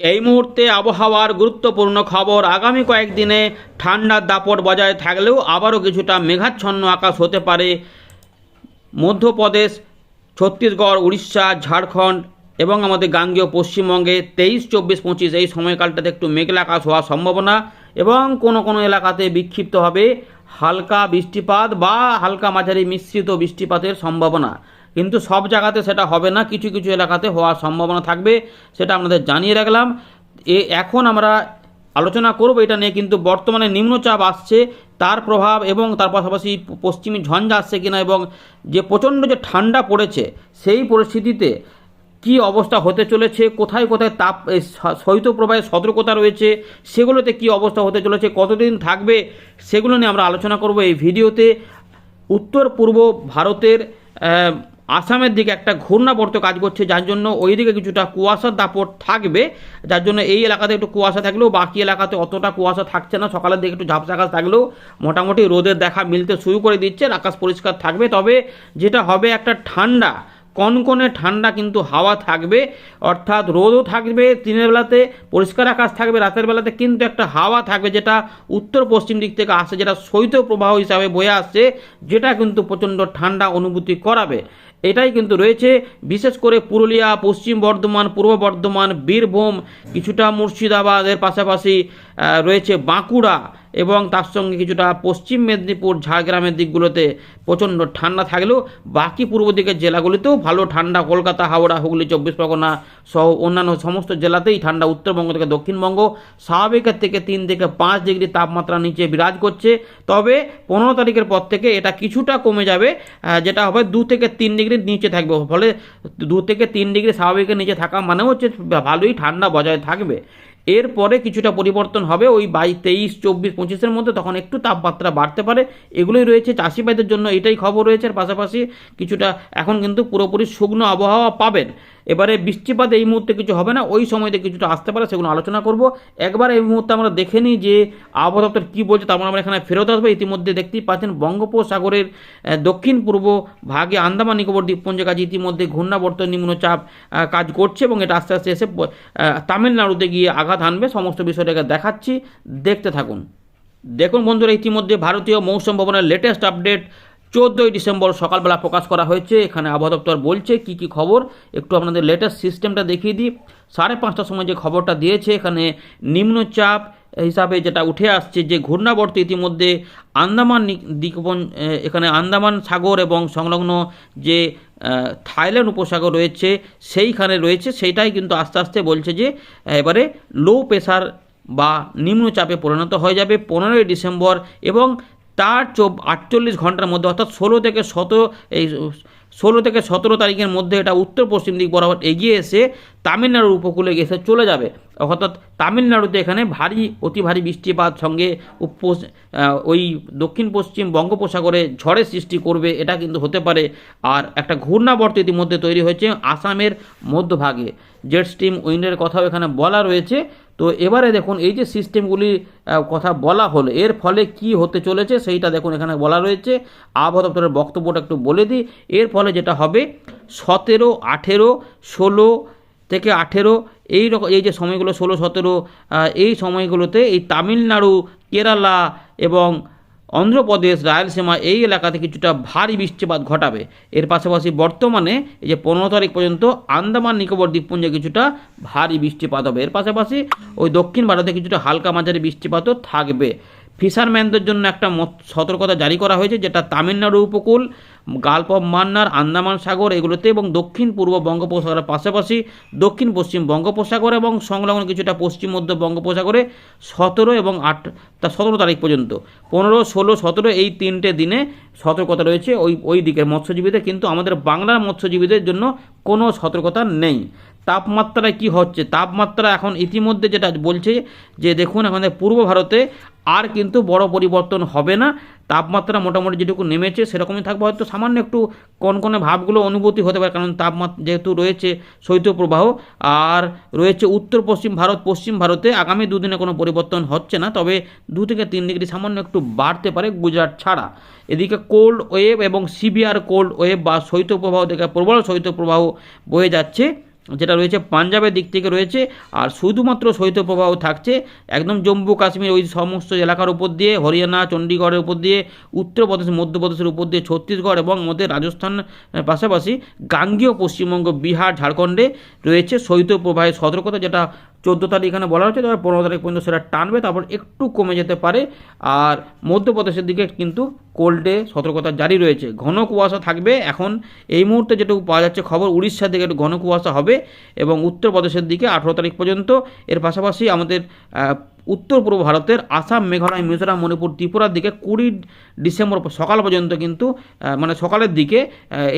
এই মুহূর্তে আবহাওয়ার গুরুত্বপূর্ণ খবর আগামী কয়েকদিনে ঠান্ডার দাপট বজায় থাকলেও আবারও কিছুটা মেঘাচ্ছন্ন আকাশ হতে পারে। মধ্যপ্রদেশ, ছত্তিশগড়, উড়িষ্যা, ঝাড়খণ্ড এবং আমাদের গাঙ্গেয় পশ্চিমবঙ্গে তেইশ, চব্বিশ, পঁচিশ এই সময়কালটাতে একটু মেঘলা আকাশ হওয়ার সম্ভাবনা এবং কোনো কোনো এলাকাতে বিক্ষিপ্তভাবে হালকা বৃষ্টিপাত বা হালকা মাঝারি মিশ্রিত বৃষ্টিপাতের সম্ভাবনা। কিন্তু সব জায়গাতে সেটা হবে না, কিছু কিছু এলাকাতে হওয়ার সম্ভাবনা থাকবে, সেটা আপনাদের জানিয়ে রাখলাম। এ এখন আমরা আলোচনা করব, এটা নিয়ে কিন্তু বর্তমানে নিম্নচাপ আসছে, তার প্রভাব এবং তার পাশাপাশি পশ্চিমী ঝঞ্ঝা আসছে কিনা এবং যে প্রচণ্ড যে ঠান্ডা পড়েছে, সেই পরিস্থিতিতে কি অবস্থা হতে চলেছে, কোথায় কোথায় তাপ শৈত্যপ্রবাহের সতর্কতা রয়েছে, সেগুলোতে কি অবস্থা হতে চলেছে, কতদিন থাকবে, সেগুলো নিয়ে আমরা আলোচনা করব এই ভিডিওতে। উত্তর পূর্ব ভারতের আসামের দিকে একটা ঘূর্ণাবর্ত কাজ করছে, যার জন্য ওই দিকে কিছুটা কুয়াশার দাপট থাকবে, যার জন্য এই এলাকাতে একটু কুয়াশা থাকলেও বাকি এলাকাতে অতটা কুয়াশা থাকছে না, সকালের দিকে একটু ঝাপসা আকাশ থাকলেও মোটামুটি রোদের দেখা মিলতে শুরু করে দিচ্ছে আকাশ পরিষ্কার থাকবে, তবে যেটা হবে একটা ঠান্ডা, কনকনে ঠান্ডা কিন্তু হাওয়া থাকবে, অর্থাৎ রোদও থাকবে, দিনের বেলাতে পরিষ্কার আকাশ থাকবে, রাতের বেলাতে কিন্তু একটা হাওয়া থাকবে, যেটা উত্তর পশ্চিম দিক থেকে আসে যেটা শৈত্য প্রবাহ হিসাবে বয়ে আসছে, যেটা কিন্তু প্রচণ্ড ঠান্ডা অনুভূতি করাবে। এটাই কিন্তু রয়েছে। বিশেষ করে পুরুলিয়া পশ্চিম বর্ধমান পূর্ব বর্ধমান বীরভূম কিছুটা মুর্শিদাবাদের পাশাপাশি রয়েছে বাঁকুড়া এবং তার সঙ্গে কিছুটা পশ্চিম মেদিনীপুর, ঝাড়গ্রামের দিকগুলোতে প্রচণ্ড ঠান্ডা থাকলেও বাকি পূর্ব দিকের জেলাগুলিতেও ভালো ঠান্ডা। কলকাতা, হাওড়া, হুগলি, চব্বিশ পরগনা সহ অন্যান্য সমস্ত জেলাতেই ঠান্ডা। উত্তরবঙ্গ থেকে দক্ষিণবঙ্গ স্বাভাবিকের থেকে তিন থেকে পাঁচ ডিগ্রি তাপমাত্রা নিচে বিরাজ করছে। তবে পনেরো তারিখের পর থেকে এটা কিছুটা কমে যাবে যেটা হবে দু থেকে তিন ডিগ্রির নিচে থাকবে। ফলে দু থেকে তিন ডিগ্রি স্বাভাবিকের নিচে থাকা মানে হচ্ছে ভালোই ঠান্ডা বজায় থাকবে। এরপরে কিছুটা পরিবর্তন হবে, ওই বাই তেইশ, চব্বিশ, পঁচিশের মধ্যে তখন একটু তাপমাত্রা বাড়তে পারে। এগুলোই রয়েছে চাষিবাইদের জন্য এটাই খবর রয়েছে। পাশাপাশি কিছুটা এখন কিন্তু পুরোপুরি শুকনো আবহাওয়া পাবেন। এবারে বৃষ্টিপাত এই মুহূর্তে কিছু হবে না, ওই সময়তে কিছুটা আসতে পারে, সেগুলো আলোচনা করব। একবার এই মুহূর্তে আমরা দেখে নিই যে আবহাওয়া দপ্তর কী বলছে তারপর আমরা এখানে ফেরত আসব। ইতিমধ্যে দেখতেই পাচ্ছেন বঙ্গোপসাগরের দক্ষিণ পূর্ব ভাগে আন্দামান নিকোবর দ্বীপপুঞ্জের কাছে ইতিমধ্যে ঘূর্ণাবর্ত নিম্নচাপ কাজ করছে এবং এটা আস্তে আস্তে এসে তামিলনাড়ুতে গিয়ে আঘাত হানবে। সমস্ত বিষয়টাকে দেখাচ্ছি। দেখতে থাকুন। দেখুন বন্ধুরা, ইতিমধ্যে ভারতীয় মৌসুম ভবনের লেটেস্ট আপডেট চোদ্দোই ডিসেম্বর সকালবেলা প্রকাশ করা হয়েছে। এখানে আবহাওয়া দপ্তর বলছে, কি কি খবর? একটু আপনাদের লেটেস্ট সিস্টেমটা দেখিয়ে দিই। সাড়ে পাঁচটার সময় যে খবরটা দিয়েছে, এখানে নিম্নচাপ হিসাবে যেটা উঠে আসছে, যে ঘূর্ণাবর্ত ইতিমধ্যে আন্দামান দ্বীপপুঞ্জ এখানে আন্দামান সাগর এবং সংলগ্ন যে থাইল্যান্ড উপসাগর রয়েছে, সেইখানে রয়েছে। সেইটাই কিন্তু আস্তে আস্তে বলছে যে, এবারে লো প্রেশার বা নিম্নচাপে পরিণত হয়ে যাবে। পনেরোই ডিসেম্বর এবং তার আটচল্লিশ ঘণ্টার মধ্যে, অর্থাৎ ষোলো থেকে সতেরো, এই ষোলো থেকে সতেরো তারিখের মধ্যে এটা উত্তর পশ্চিম দিক বরাবর এগিয়ে এসে তামিলনাড়ুর উপকূলে এসে চলে যাবে। অর্থাৎ তামিলনাড়ুতে এখানে ভারী, অতি ভারী বৃষ্টিপাত সঙ্গে ওই দক্ষিণ পশ্চিম বঙ্গোপসাগরে ঝড়ের সৃষ্টি করবে, এটা কিন্তু হতে পারে। আর একটা ঘূর্ণাবর্ত ইতিমধ্যে তৈরি হয়েছে আসামের মধ্যভাগে। জেট স্টিম উইন্ডের কথাও এখানে বলা রয়েছে। তো এবারে দেখুন, এই যে সিস্টেমগুলি কথা বলা হলো, এর ফলে কি হতে চলেছে সেইটা দেখুন এখানে বলা রয়েছে। আবহাওয়া দপ্তরের বক্তব্যটা একটু বলে দিই। এর ফলে যেটা হবে, সতেরো, আঠেরো, ষোলো থেকে আঠেরো, এই রকম এই যে সময়গুলো, ষোলো, সতেরো এই সময়গুলোতে এই তামিলনাড়ু, কেরালা এবং অন্ধ্রপ্রদেশ, রায়লসীমা এই এলাকাতে কিছুটা ভারী বৃষ্টিপাত ঘটাবে। এর পাশাপাশি বর্তমানে এই যে পনেরো তারিখ পর্যন্ত আন্দামান, নিকোবর দ্বীপপুঞ্জে কিছুটা ভারী বৃষ্টিপাত হবে। এর পাশাপাশি ওই দক্ষিণ ভারতে কিছুটা হালকা মাঝারি বৃষ্টিপাতও থাকবে। ফিশারম্যানদের জন্য একটা সতর্কতা জারি করা হয়েছে, যেটা তামিলনাড়ু উপকূল, গালফ অফ মান্নার, আন্দামান সাগর এগুলোতে এবং দক্ষিণ পূর্ব বঙ্গোপসাগরের পাশাপাশি দক্ষিণ পশ্চিম বঙ্গোপসাগর এবং সংলগ্ন কিছুটা পশ্চিম মধ্য বঙ্গোপসাগরে সতেরো এবং আট তা সতেরো তারিখ পর্যন্ত। পনেরো, ষোলো, সতেরো এই তিনটে দিনে সতর্কতা রয়েছে ওই ওই দিকের মৎস্যজীবীদের, কিন্তু আমাদের বাংলার মৎস্যজীবীদের জন্য কোনো সতর্কতা নেই। তাপমাত্রায় কি হচ্ছে? তাপমাত্রা এখন ইতিমধ্যে যেটা বলছে যে দেখুন আমাদের পূর্ব ভারতে আর কিন্তু বড় পরিবর্তন হবে না। তাপমাত্রা মোটামুটি যেটুকু নেমেছে সেরকমই থাকবে। হয়তো সামান্য একটু কনকনে ভাবগুলো অনুভূতি হতে পারে, কারণ তাপমাত্রা যেহেতু রয়েছে শৈত্যপ্রবাহ আর রয়েছে উত্তর পশ্চিম ভারত, পশ্চিম ভারতে আগামী দুদিনে কোনো পরিবর্তন হচ্ছে না, তবে দু থেকে তিন ডিগ্রি সামান্য একটু বাড়তে পারে গুজরাট ছাড়া। এদিকে কোল্ড ওয়েভ এবং সিভিয়ার কোল্ড ওয়েভ বা শৈত্যপ্রবাহ থেকে প্রবল শৈত্যপ্রবাহ বয়ে যাচ্ছে। যেটা রয়েছে পাঞ্জাবের দিক থেকে রয়েছে, আর শুধুমাত্র শৈত্যপ্রবাহ থাকছে একদম জম্মু কাশ্মীর, ওই সমস্ত এলাকার উপর দিয়ে, হরিয়ানা, চণ্ডীগড়ের উপর দিয়ে, উত্তরপ্রদেশ, মধ্যপ্রদেশের উপর দিয়ে, ছত্তিশগড় এবং মধ্যে রাজস্থান পাশাপাশি গাঙ্গীয় পশ্চিমবঙ্গ, বিহার, ঝাড়খণ্ডে রয়েছে শৈত্যপ্রবাহের সতর্কতা, যেটা চোদ্দ তারিখ এখানে বলা হচ্ছে তারপর পনেরো তারিখ পর্যন্ত সেটা টানবে, তারপর একটু কমে যেতে পারে। আর মধ্যপ্রদেশের দিকে কিন্তু কোল্ডে সতর্কতা জারি রয়েছে। ঘন কুয়াশা থাকবে। এখন এই মুহূর্তে যেটুকু পাওয়া যাচ্ছে খবর, উড়িষ্যার দিকে একটু ঘন কুয়াশা হবে এবং উত্তরপ্রদেশের দিকে আঠেরো তারিখ পর্যন্ত। এর পাশাপাশি আমাদের উত্তর পূর্ব ভারতের আসাম, মেঘালয়, মিজোরাম, মণিপুর, ত্রিপুরার দিকে কুড়ি ডিসেম্বর সকাল পর্যন্ত কিন্তু মানে সকালের দিকে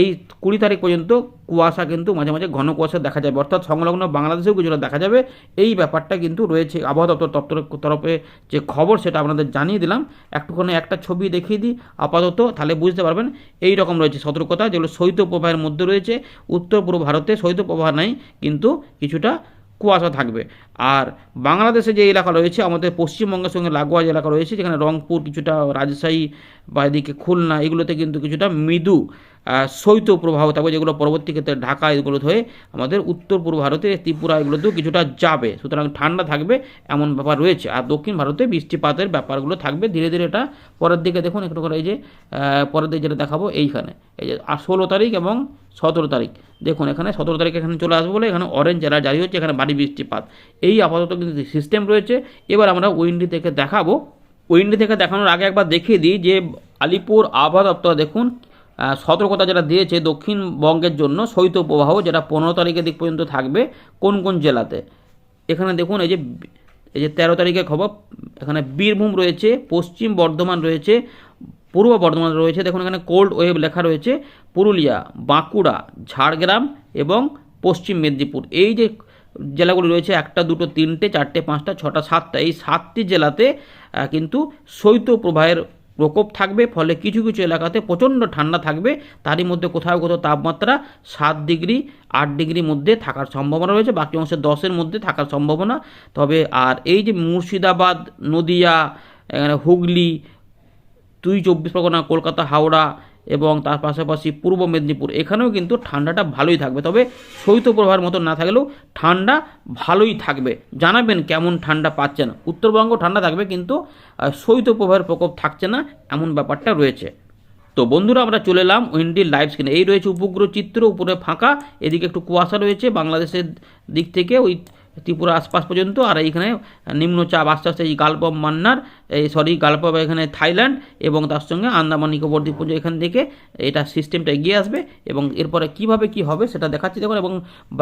এই কুড়ি তারিখ পর্যন্ত কুয়াশা কিন্তু মাঝে মাঝে ঘন কুয়াশা দেখা যাবে। অর্থাৎ সংলগ্ন বাংলাদেশেও কিছুটা দেখা যাবে। এই ব্যাপারটা কিন্তু রয়েছে। আবহাওয়া দপ্তর দপ্তরের তরফে যে খবর, সেটা আপনাদের জানিয়ে দিলাম। একটুখানি একটা ছবি দেখিয়ে দিই, আপাতত। তাহলে বুঝতে পারবেন, এই রকম রয়েছে সতর্কতা, যেগুলো শৈত্যপ্রবাহের মধ্যে রয়েছে। উত্তর পূর্ব ভারতে শৈত্যপ্রবাহ নাই, কিন্তু কিছুটা কুয়াশা থাকবে। আর বাংলাদেশে যে এলাকা রয়েছে, আমাদের পশ্চিমবঙ্গের সঙ্গে লাগোয়া যে এলাকা রয়েছে, যেখানে রংপুর কিছুটা রাজশাহী বা এদিকে খুলনা, এগুলোতে কিন্তু কিছুটা মৃদু শৈত্য প্রবাহ থাকবে যেগুলো পরবর্তী ক্ষেত্রে ঢাকা এগুলো হয়ে আমাদের উত্তর পূর্ব ভারতে ত্রিপুরা এগুলোতেও কিছুটা যাবে। সুতরাং ঠান্ডা থাকবে এমন ব্যাপার রয়েছে। আর দক্ষিণ ভারতে বৃষ্টিপাতের ব্যাপারগুলো থাকবে। ধীরে ধীরে এটা পরের দিকে দেখুন, একটু করে এই যে পরের দিকে যেটা দেখাবো এইখানে। এই যে ষোলো তারিখ এবং সতেরো তারিখ। দেখুন, এখানে সতেরো তারিখ এখানে চলে আসবে বলে এখানে অরেঞ্জ জেলা জারি হচ্ছে, এখানে ভারী বৃষ্টিপাত। এই আপাতত কিন্তু সিস্টেম রয়েছে। এবার আমরা উইন্ডি থেকে দেখাবো। উইন্ডি থেকে দেখানোর আগে একবার দেখিয়ে দিই যে আলিপুর আবহাওয়া দপ্তর, দেখুন সতর্কতা যেটা দিয়েছে দক্ষিণবঙ্গের জন্য শৈত্যপ্রবাহ যেটা পনেরো তারিখের দিক পর্যন্ত থাকবে কোন কোন জেলাতে? এখানে দেখুন, এই যে এই যে তেরো তারিখের খবর, এখানে বীরভূম রয়েছে, পশ্চিম বর্ধমান রয়েছে, পূর্ব বর্ধমান রয়েছে, দেখুন এখানে কোল্ড ওয়েভ লেখা রয়েছে, পুরুলিয়া, বাঁকুড়া, ঝাড়গ্রাম এবং পশ্চিম মেদিনীপুর। এই যে জেলাগুলি রয়েছে, একটা, দুটো, তিনটে, চারটে, পাঁচটা, ছটা, সাতটা, এই সাতটি জেলাতে কিন্তু শৈত্যপ্রবাহের প্রকোপ থাকবে, ফলে কিছু কিছু এলাকাতে প্রচণ্ড ঠান্ডা থাকবে। তারই মধ্যে কোথাও কোথাও তাপমাত্রা সাত ডিগ্রি, আট ডিগ্রির মধ্যে থাকার সম্ভাবনা রয়েছে। বাকি অংশে দশের মধ্যে থাকার সম্ভাবনা। তবে আর এই যে মুর্শিদাবাদ, নদিয়া, এখানে হুগলি দুই চব্বিশ পরগনা, কলকাতা, হাওড়া এবং তার পাশাপাশি পূর্ব মেদিনীপুর। এখানেও কিন্তু ঠান্ডাটা ভালোই থাকবে। তবে শৈত্যপ্রবাহের মতো না থাকলেও ঠান্ডা ভালোই থাকবে। জানাবেন কেমন ঠান্ডা পাচ্ছেন। উত্তরবঙ্গ ঠান্ডা থাকবে কিন্তু শৈত্যপ্রবাহের প্রকোপ থাকছে না, এমন ব্যাপারটা রয়েছে। তো বন্ধুরা, আমরা চলে এলাম উইন্ডির লাইভ স্ক্রিনে। এই রয়েছে উপগ্রহ চিত্র, উপরে ফাঁকা, এদিকে একটু কুয়াশা রয়েছে, বাংলাদেশের দিক থেকে ওই ত্রিপুরা আশপাশ পর্যন্ত, আর এইখানে নিম্নচাপ আস্তে আস্তে এই অফ মান্নার এই, সরি অফ এখানে থাইল্যান্ড এবং তার সঙ্গে আন্দামান নিকোবর দ্বীপপুঞ্জ এখান থেকে এটা সিস্টেমটা এগিয়ে আসবে এবং এরপরে কীভাবে কি হবে সেটা দেখাচ্ছি দেখুন, এবং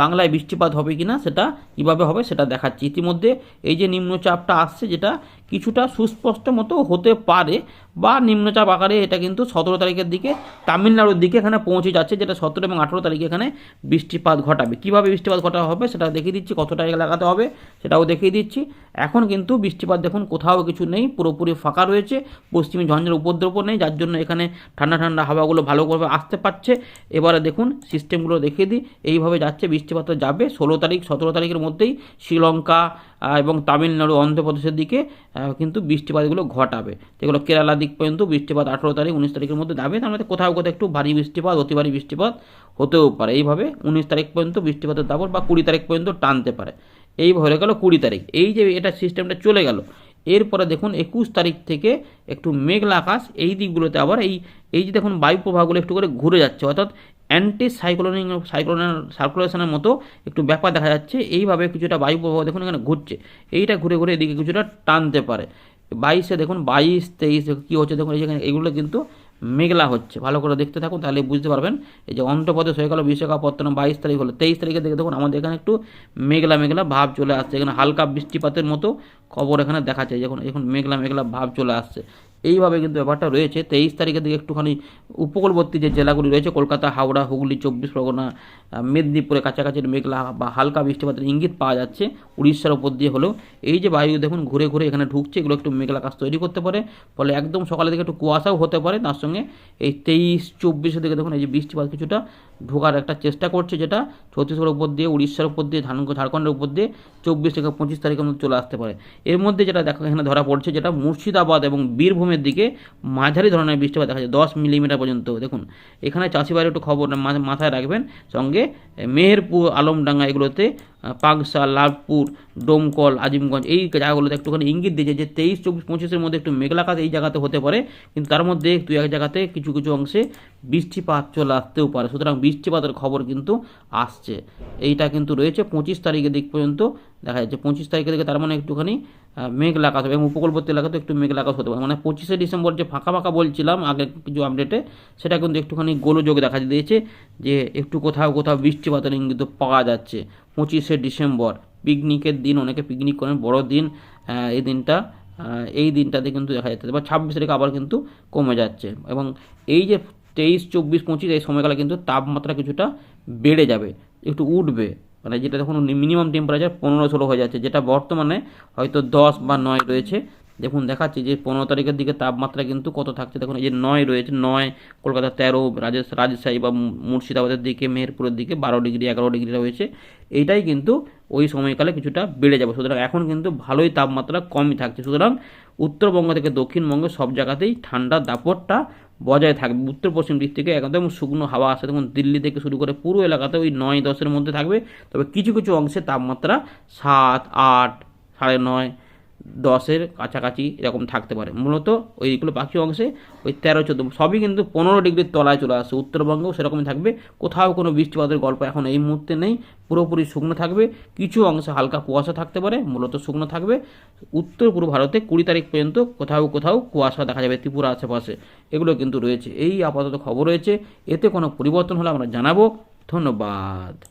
বাংলায় বৃষ্টিপাত হবে কি না সেটা কীভাবে হবে সেটা দেখাচ্ছি। ইতিমধ্যে এই যে নিম্নচাপটা আসছে যেটা কিছুটা সুস্পষ্ট মতো হতে পারে বা নিম্নচাপ আকারে এটা কিন্তু সতেরো তারিখের দিকে তামিলনাড়ুর দিকে এখানে পৌঁছে যাচ্ছে, যেটা সতেরো এবং আঠেরো তারিখে এখানে বৃষ্টিপাত ঘটাবে। কীভাবে বৃষ্টিপাত ঘটা হবে সেটা দেখিয়ে দিচ্ছি কতটা এলাকাতে হবে সেটাও দেখিয়ে দিচ্ছি। এখন কিন্তু বৃষ্টিপাত দেখুন, কোথাও কিছু নেই পুরোপুরি ফাঁকা রয়েছে। পশ্চিমী ঝঞ্ঝের উপদ্রব নেই, যার জন্য এখানে ঠান্ডা ঠান্ডা হাওয়াগুলো ভালোভাবে আসতে পারছে। এবারে দেখুন সিস্টেমগুলো দেখিয়ে দিই। এইভাবে যাচ্ছে, বৃষ্টিপাত যাবে। ষোলো তারিখ, সতেরো তারিখের মধ্যেই শ্রীলঙ্কা এবং তামিলনাড়ু, অন্ধ্রপ্রদেশের দিকে কিন্তু বৃষ্টিপাতগুলো ঘটাবে। যেগুলো কেরালা দিক পর্যন্ত বৃষ্টিপাত আঠেরো তারিখ, উনিশ তারিখের মধ্যে যাবে। তার মধ্যে কোথাও কোথাও একটু ভারী বৃষ্টিপাত অতি ভারী বৃষ্টিপাত হতেও পারে। এইভাবে উনিশ তারিখ পর্যন্ত বৃষ্টিপাতের দাপট বা কুড়ি তারিখ পর্যন্ত টানতে পারে। এই হয়ে গেল কুড়ি তারিখ। এই যে এটা সিস্টেমটা চলে গেল এরপরে দেখুন একুশ তারিখ থেকে একটু মেঘলা আকাশ, এই দিকগুলোতে আবার এই এই যে দেখুন বায়ু প্রবাহগুলো একটু করে ঘুরে যাচ্ছে, অর্থাৎ অ্যান্টি সাইক্লোনিং সাইক্লোনের সার্কুলেশনের মতো একটু ব্যাপার দেখা যাচ্ছে, এইভাবে কিছুটা বায়ু প্রবাহ দেখুন এখানে ঘুরছে, এইটা ঘুরে ঘুরে এদিকে কিছুটা টানতে পারে। বাইশে দেখুন বাইশ, তেইশ, কী হচ্ছে দেখুন, এই এগুলো কিন্তু মেঘলা হচ্ছে। ভালো করে দেখতে থাকুন, তাহলে বুঝতে পারবেন। এই যে অন্ধ্রপ্রদেশ হয়ে গেল বিশাখাপত্তনম, বাইশ তারিখ হলো, তেইশ তারিখে দেখে দেখুন, আমাদের এখানে একটু মেঘলা মেঘলা ভাব চলে আসছে। এখানে হালকা বৃষ্টিপাতের মতো খবর এখানে দেখা যায় যখন এখন মেঘলা মেঘলা ভাব চলে আসছে। এইভাবে কিন্তু ব্যাপারটা রয়েছে। তেইশ তারিখের দিকে একটুখানি উপকূলবর্তী যে জেলাগুলি রয়েছে, কলকাতা, হাওড়া, হুগলি, চব্বিশ পরগনা মেদিনীপুরে কাছাকাছি মেঘলা বা হালকা বৃষ্টিপাতের ইঙ্গিত পাওয়া যাচ্ছে। উড়িষ্যার উপর দিয়ে হলেও এই যে বায়ু দেখুন, ঘুরে ঘুরে এখানে ঢুকছে, এগুলো একটু মেঘলা কাজ তৈরি করতে পারে। ফলে একদম সকালের দিকে একটু কুয়াশাও হতে পারে। তার সঙ্গে এই তেইশ, চব্বিশের দিকে দেখুন, এই যে বৃষ্টিপাত কিছুটা ঢোকার একটা চেষ্টা করছে যেটা ছত্তিশগড়ের উপর দিয়ে, উড়িষ্যার উপর দিয়ে ঝাড়খণ্ড ঝাড়খণ্ডের উপর দিয়ে চব্বিশ থেকে পঁচিশ তারিখের মধ্যে চলে আসতে পারে। এর মধ্যে যেটা দেখা এখানে ধরা পড়ছে যেটা মুর্শিদাবাদ এবং বীরভূমের দিকে মাঝারি ধরনের বৃষ্টিপাত দেখা যায় দশ মিলিমিটার পর্যন্ত। দেখুন, এখানে চাষিবাড়ির একটু খবর মাথায় রাখবেন। সঙ্গে মেহেরপুর, আলমডাঙ্গা এগুলোতে পাকসা লাভপুর ডোমকল, আজিমগঞ্জ, এই জায়গাগুলোতে একটুখানি ইঙ্গিত দিয়েছে যে তেইশ, চব্বিশ, পঁচিশের মধ্যে একটু মেঘলাকাত এই জায়গাতে হতে পারে, কিন্তু তার মধ্যে দু এক জায়গাতে কিছু কিছু অংশে বৃষ্টিপাত চলে আসতেও পারে। সুতরাং বৃষ্টিপাতের খবর কিন্তু আসছে। এইটা কিন্তু রয়েছে পঁচিশ তারিখের দিক পর্যন্ত দেখা যাচ্ছে। পঁচিশ তারিখের দিকে তার মানে একটুখানি মেঘ হবে এবং উপকূলবর্তী এলাকাতে একটু মেঘ লাগাতে হতে পারে। মানে পঁচিশে ডিসেম্বর যে ফাঁকা ফাঁকা বলছিলাম আগে কিছু আপডেটে সেটা কিন্তু একটুখানি গোলযোগ দেখা দিয়েছে যে একটু কোথাও কোথাও বৃষ্টিপাতের ইঙ্গিত পাওয়া যাচ্ছে। পঁচিশে ডিসেম্বর, পিকনিকের দিন, অনেকে পিকনিক করেন, বড় দিন এই দিনটা এই দিনটাতে কিন্তু দেখা যাচ্ছে। বা ছাব্বিশ তারিখে আবার কিন্তু কমে যাচ্ছে এবং এই যে তেইশ, চব্বিশ, পঁচিশ, এই সময়কালে কিন্তু তাপমাত্রা কিছুটা বেড়ে যাবে, একটু উঠবে। মানে যেটা দেখুন মিনিমাম টেম্পারেচার পনেরো ষোলো হয়ে যাচ্ছে, যেটা বর্তমানে হয়তো দশ বা নয় রয়েছে। দেখুন দেখাচ্ছি যে পনেরো তারিখের দিকে তাপমাত্রা কিন্তু কত থাকছে? দেখুন এই যে নয় রয়েছে, নয় কলকাতা তেরো রাজেশ রাজশাহী বা মুর্শিদাবাদের দিকে, মেহেরপুরের দিকে বারো ডিগ্রি, এগারো ডিগ্রি রয়েছে। এইটাই কিন্তু ওই সময়কালে কিছুটা বেড়ে যাবে। সুতরাং এখন কিন্তু ভালোই তাপমাত্রা কমই থাকছে। সুতরাং উত্তরবঙ্গ থেকে দক্ষিণবঙ্গে সব জায়গাতেই ঠান্ডার দাপটটা বজায় থাকবে উত্তর পশ্চিম দিক থেকে একদম শুকনো হাওয়া আসে, তখন দিল্লি থেকে শুরু করে পুরো এলাকাতে ওই নয় দশের মধ্যে থাকবে। তবে কিছু কিছু অংশে তাপমাত্রা সাত, আট, সাড়ে নয় দশের কাছাকাছি এরকম থাকতে পারে। মূলত ওইগুলো বাকি অংশে ওই তেরো, চোদ্দ, সবই কিন্তু পনেরো ডিগ্রির তলায় চলে আসছে উত্তরবঙ্গেও সেরকমই থাকবে। কোথাও কোনো বৃষ্টিপাতের গল্প এখন এই মুহূর্তে নেই। পুরোপুরি শুকনো থাকবে। কিছু অংশে হালকা কুয়াশা থাকতে পারে, মূলত শুকনো থাকবে। উত্তর পূর্ব ভারতে কুড়ি তারিখ পর্যন্ত কোথাও কোথাও কুয়াশা দেখা যাবে, ত্রিপুরা আশেপাশে। এগুলো কিন্তু রয়েছে। এই আপাতত খবর রয়েছে। এতে কোনো পরিবর্তন হলে আমরা জানাব। ধন্যবাদ।